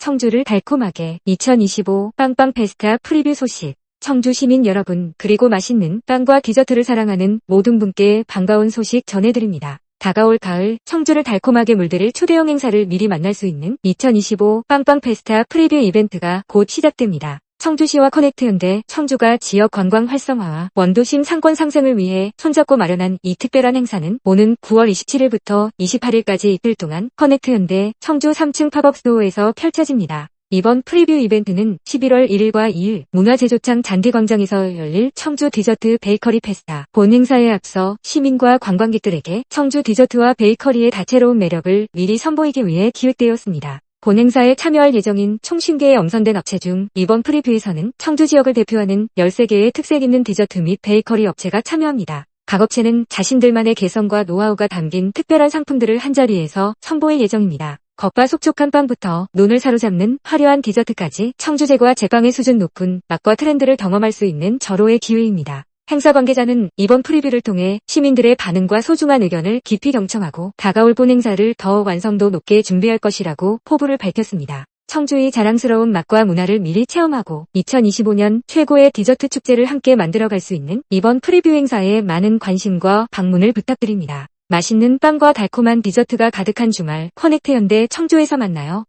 청주를 달콤하게 2025 빵빵 페스타 프리뷰 소식. 청주 시민 여러분, 그리고 맛있는 빵과 디저트를 사랑하는 모든 분께 반가운 소식 전해드립니다. 다가올 가을, 청주를 달콤하게 물들일 초대형 행사를 미리 만날 수 있는 2025 빵빵 페스타 프리뷰 이벤트가 곧 시작됩니다. 청주시와 커넥트 현대, 청주가 지역 관광 활성화와 원도심 상권 상승을 위해 손잡고 마련한 이 특별한 행사는 오는 9월 27일부터 28일까지 이틀 동안 커넥트 현대 청주 3층 팝업 스토어에서 펼쳐집니다. 이번 프리뷰 이벤트는 11월 1일과 2일 문화제조창 잔디광장에서 열릴 청주 디저트 베이커리 페스타 본 행사에 앞서 시민과 관광객들에게 청주 디저트와 베이커리의 다채로운 매력을 미리 선보이기 위해 기획되었습니다. 본 행사에 참여할 예정인 총 50개의 엄선된 업체 중 이번 프리뷰에서는 청주 지역을 대표하는 13개의 특색 있는 디저트 및 베이커리 업체가 참여합니다. 각 업체는 자신들만의 개성과 노하우가 담긴 특별한 상품들을 한자리에서 선보일 예정입니다. 겉바 속촉한 빵부터 눈을 사로잡는 화려한 디저트까지 청주제과 제빵의 수준 높은 맛과 트렌드를 경험할 수 있는 절호의 기회입니다. 행사 관계자는 이번 프리뷰를 통해 시민들의 반응과 소중한 의견을 깊이 경청하고 다가올 본 행사를 더 완성도 높게 준비할 것이라고 포부를 밝혔습니다. 청주의 자랑스러운 맛과 문화를 미리 체험하고 2025년 최고의 디저트 축제를 함께 만들어갈 수 있는 이번 프리뷰 행사에 많은 관심과 방문을 부탁드립니다. 맛있는 빵과 달콤한 디저트가 가득한 주말 커넥트 현대 청주에서 만나요.